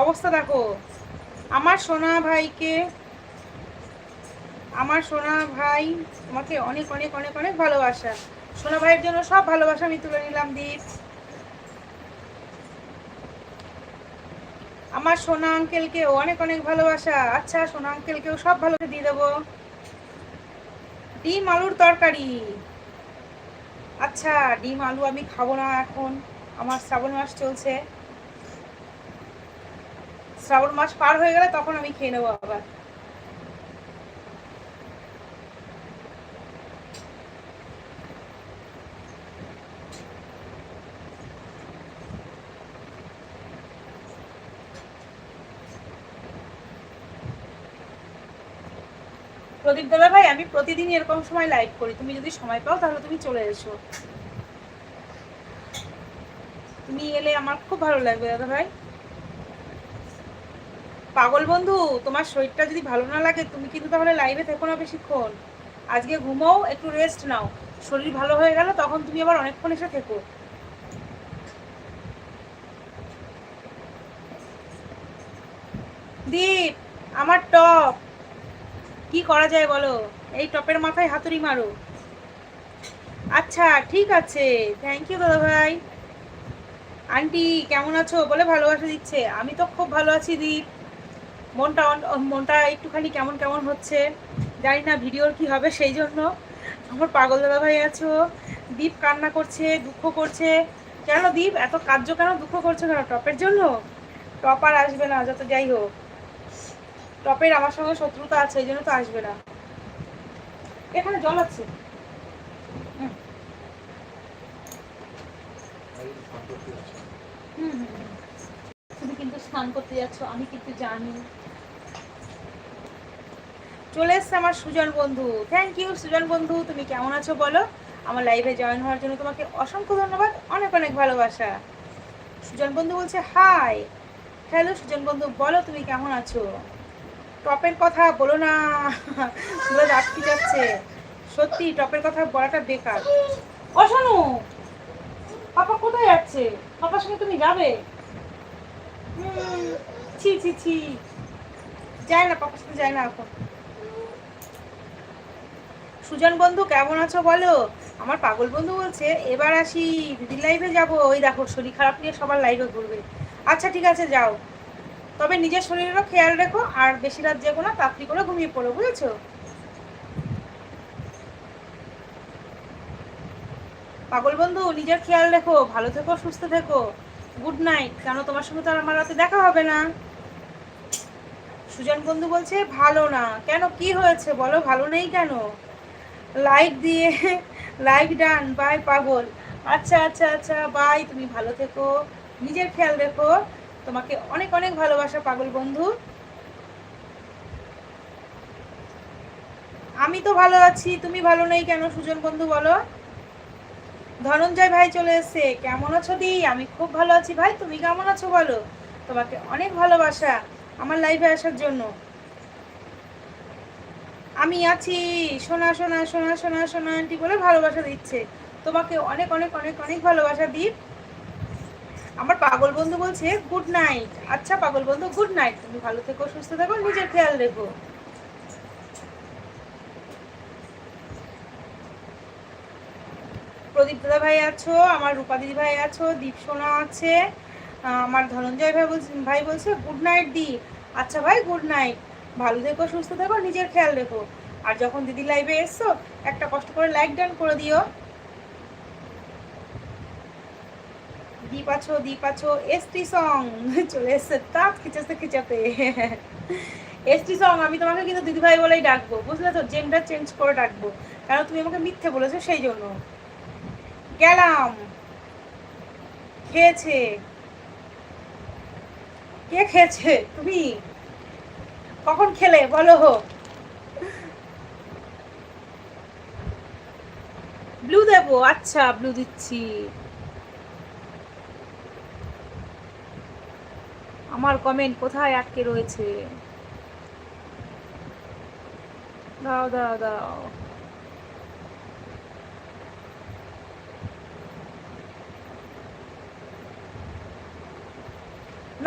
অবস্থা দেখো। আমার সোনা ভাইকে, আমার সোনা ভাই তোমাকে অনেক অনেক অনেক অনেক ভালোবাসা। সোনা ভাইয়ের জন্য সব ভালোবাসা আমি তুলে নিলাম, দীপ। আমার সোনা আঙ্কেলকেও অনেক অনেক ভালোবাসা। আচ্ছা সোনা আঙ্কেলকেও সব ভালো দিয়ে দেবো। ডিম আলুর তরকারি। আচ্ছা ডিম আলু আমি খাব না এখন। আমার শ্রাবণ মাস চলছে। শ্রাবণ মাস পার হয়ে গেলে তখন আমি খেয়ে নেব আবার। প্রদীপ দাদা ভাই, আমি প্রতিদিন এরকম সময় লাইভ করি। তুমি যদি সময় পাও তাহলে তুমি চলে এসো। তুমি এলে আমার খুব ভালো লাগবে, দাদা ভাই। পাগল বন্ধু, তোমার শরীরটা যদি ভালো না লাগে, তুমি কিন্তু তাহলে লাইভে থেকো না বেশিক্ষণ। আজকে ঘুমাও, একটু রেস্ট নাও। শরীর ভালো হয়ে গেল, তখন তুমি আবার অনেকক্ষণ এসে থেকো। দীপ, আমার টপ কি করা যায় বলো? এই টপের মাথায় হাতুড়ি মারো। আচ্ছা ঠিক আছে। থ্যাংক ইউ দাদা ভাই। আন্টি, কেমন আছো? বলে ভালোবাসা দিচ্ছে। আমি তো খুব ভালো আছি, দীপ। মনটা মনটা একটুখানি কেমন কেমন হচ্ছে জানি না ভিডিওর কি হবে সেই জন্য। আমার পাগল দাদা ভাই আছো দীপ কান্না করছে, দুঃখ করছে। কেন দীপ? এত কার্য কেন দুঃখ করছ কেন টপের জন্য? টপ আর আসবে না, যত যাই হোক। টপের আমার সঙ্গে শত্রুতা আছে, এই জন্য তো আসবে না। এখানে জল আছে। তুমি কিন্তু স্নান করতে যাচ্ছ, আমি কিন্তু জানি। চলে এসছে আমার সুজন বন্ধু। থ্যাংক ইউ সুজন বন্ধু, তুমি কেমন আছো বলো? আমার লাইভে জয়েন হওয়ার জন্য তোমাকে অসংখ্য ধন্যবাদ, অনেক অনেক ভালোবাসা। সুজন বন্ধু বলছে হাই হ্যালো সুজন বন্ধু, বলো তুমি কেমন আছো? টপের কথা বলো না। বলে রাখতে যাচ্ছে। সত্যি টপের কথা বলাটা বেকার। ও, শোনো। পাপা কোথায় যাচ্ছে? পাপার সঙ্গে তুমি যাবে? ছি ছি ছি। যায় না পাপার সাথে যায় না এখন। সুজন বন্ধু, কেমন আছো বলো? আমার পাগল বন্ধু বলছে, এবার আসি দিদির লাইভে যাব। ওই দেখো, শরীর খারাপ নিয়ে সবার লাইভে ঘুরবে। আচ্ছা ঠিক আছে, যাও। তবে নিজের শরীরেরও খেয়াল রেখো, আর বেশি রাত যেও না, তাড়াতাড়ি করে ঘুমিয়ে পড়ো, বুঝেছ? পাগল বন্ধু, নিজের খেয়াল রেখো, ভালো থেকো, সুস্থ থেকো। গুড নাইট কেন তোমার সঙ্গে তো আর আমার রাতে দেখা হবে না? সুজন বন্ধু বলছে, ভালো না। কেন? কি হয়েছে? বলো, ভালো নেই কেন? লাইক দিয়ে লাইক ডান বাই পাগল। আচ্ছা আচ্ছা আচ্ছা বাই তুমি ভালো থেকো। নিজের খেয়াল রেখো। তোমাকে অনেক অনেক ভালোবাসা, পাগল বন্ধু। আমি তো ভালো আছি। তুমি ভালো নেই কেন, সুজন বন্ধু বলো? ধনঞ্জয় ভাই চলে এসছে। কেমন আছো দি? আমি খুব ভালো আছি। ভাই, তুমি কেমন আছো বলো? তোমাকে অনেক ভালোবাসা আমার লাইফে আসার জন্য। আমি আছি। সোনা সোনা সোনা সোনা সোনা আন্টি বলে ভালোবাসা দিচ্ছে। তোমাকে অনেক অনেক অনেক অনেক ভালোবাসা দীপ আমার পাগল বন্ধু বলছে গুড নাইট আচ্ছা পাগল বন্ধু গুড নাইট তুমি ভালো থেকো, সুস্থ থেকো, নিজের খেয়াল রেখো। প্রদীপ দাদা ভাই আছো, আমার রূপা দিদি ভাই আছো, দীপ সোনা আছে আমার ধনঞ্জয় ভাই বলছে ভাই বলছে গুড নাইট দি আচ্ছা ভাই গুড নাইট ভালো থেকো, সুস্থ থেকো, নিজের খেয়াল রেখো। আর যখন দিদি লাইভে এসছো, একটা কষ্ট করে লাইক ডান করে দিও। দীপ আছো দীপ আছো এসটি সং চলে এসছে তাঁত খিচাতে খিচাতে। এসটি সং আমি তোমাকে কিন্তু দিদিভাই বলেই ডাকবো, বুঝলে তো? জেন্ডার চেঞ্জ করে ডাকবো। কারণ তুমি আমাকে মিথ্যে বলেছ সেই জন্য। গেলাম। খেয়েছে। কে খেয়েছে? তুমি? কখন খেলে? বলো। ব্লু দেবো। আচ্ছা ব্লু দিচ্ছি। আমার কমেন্ট কোথায় আটকে রয়েছে? দাও দাও দাও।